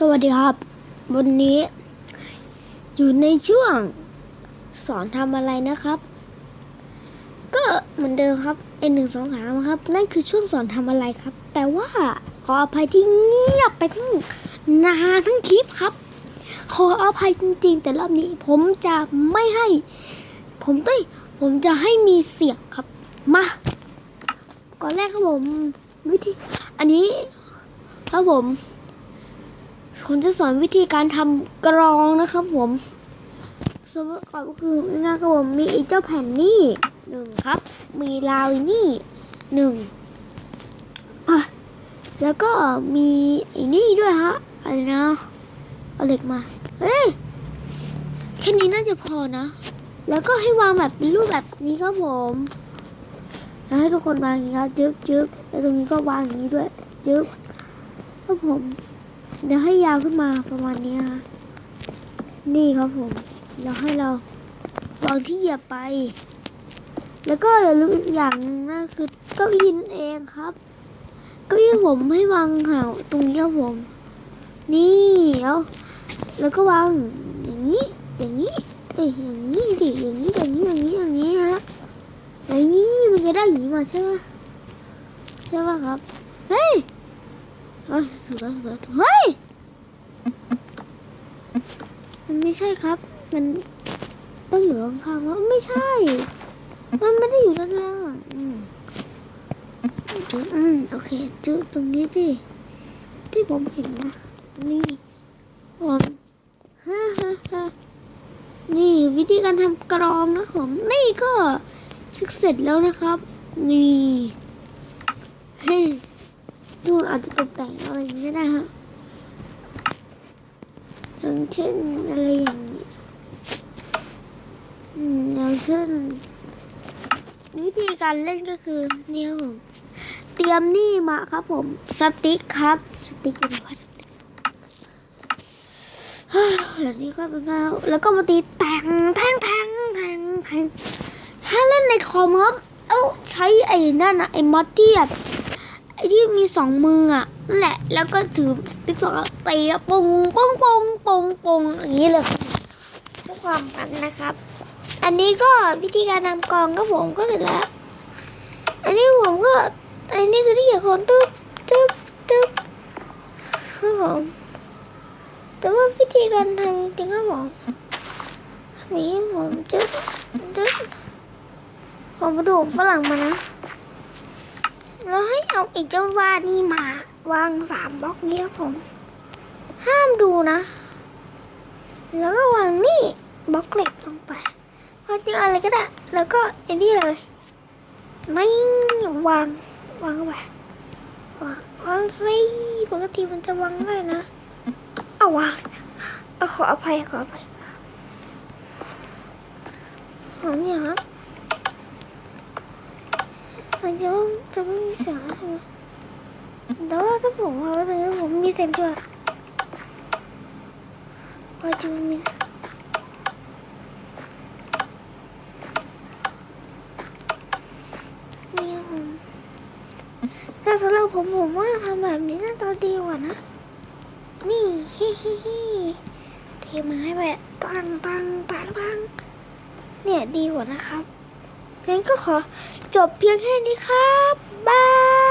สวัสดีครับ วันนี้อยู่ในช่วงสอนทำอะไรนะครับ ก็เหมือนเดิมครับเอ็นหนึ่งสองสามครับ นั่นคือช่วงสอนทำอะไรครับ แต่ว่าขออภัยที่เงียบไปทั้งนานทั้งคลิปครับ ขออภัยจริงๆ แต่รอบนี้ผมจะไม่ให้ ผมต้องผมจะให้มีเสียงครับ มา ก่อนแรกครับผมวิธี อันนี้ครับผม ผมจะสอนวิธีการทำกรองนะครับผมส่วนประกอบก็คือง่ายๆครับผมมีไอ้เจ้าแผ่นนี่หนึ่งครับ มีราวนี่หนึ่งแล้วก็มีไอ้นี่ด้วยฮะอะไรนะเอาเหล็กมาเฮ้ยแค่นี้น่าจะพอนะ แล้วก็ให้วางแบบเป็นรูปแบบนี้ครับผมแล้วให้ทุกคนวางอย่างนี้ครับจึ๊กจึ๊กแล้วตรงนี้ก็วางอย่างนี้ด้วยจึ๊กครับผม เดี๋ยวให้ยาวขึ้นมาประมาณนี้ค่ะนี่ครับผมแล้วให้เราวางที่เหยียบไป แล้วก็อย่าลืมอีกอย่างหนึ่งนะคือเก้าอี้นั่นเองครับเก้าอี้ผมให้วางห่าตรงนี้ครับผม นี่แล้วแล้วก็วางอย่างนี้อย่างนี้เอ้ยอย่างนี้ดิอย่างนี้อย่างนี้อย่างนี้อย่างนี้ฮะอย่างนี้มันจะได้อย่างนี้มาใช่ไหมใช่ไหมครับเฮ้ย เฮ้ยถูกแล้วถูกแล้วเฮ้ย มันไม่ใช่ครับ มันต้องอยู่ข้างๆว่าไม่ใช่ มันไม่ได้อยู่ด้านล่างอืมจุ๊อืมโอเคจุ๊ตรงนี้ดิที่ผมเห็นนะนี่ผมฮ่าฮ่าฮ่านี่วิธีการทำกรองนะผมนี่ก็เสร็จแล้วนะครับ นี่เฮ้ ดูอาจจะตกแต่งอะไรอย่างนี้ก็ได้ฮะอย่างเช่นอะไรอย่างนี้อืมอย่างเช่นวิธีการเล่นก็คือเนี่ครับผมเตรียมนี่มาครับผมสติ๊กครับสติ๊กเป็นว่าสติ๊กเฮ้ยแล้วนี่ก็เป็นไงแล้วก็มาตีแทงแทงแทงแทงแทงถ้าเล่นในคอมครับเอ้าใช้ไอ้นั่นอะไอ้มอตตี้อะ ไอ้ที่มีสองมืออะนั่นแหละ แล้วก็ถือสติ๊กสองแล้วตีอะปงปงปงปงปงอย่างนี้เลยเพื่อความมันนะครับ อันนี้ก็วิธีการนำกองก็ผมก็เสร็จแล้ว อันนี้ผมก็ อันนี้คือที่เหยียบคนตึ๊บตึ๊บตึ๊บครับผมแต่ว่าวิธีการทำจริงครับผมนี้ผมจึ๊บจึ๊บผมมาดูฝรั่งมานะ แล้วให้เอาไอ้เจ้าวานี่มาวางสามบล็อกนี้ครับผม ห้ามดูนะ แล้วก็วางนี่บล็อกเหล็กลงไปวางจริงอะไรก็ได้ แล้วก็ไอ้นี่เลย ไม่วางวางไปวางวางสิปกติมันจะวางได้นะ เอาวางเอาขออภัยขออภัยหอมเนี่ยครับ มันจะจะไม่มีเสียงใช่ไหมแต่ว่าถ้าผมว่าตรงนี้ผมมีเสียงด้วพอจะมีนี่ผมถ้าสำหรับผมผมว่าทำแบบนี้น่าจะดีกว่านะ นี่ฮิฮิฮิเทไม้ไปปังปังปังปังเนี่ยดีกว่านะครับ งั้นก็ขอจบเพียงแค่นี้ครับ บาย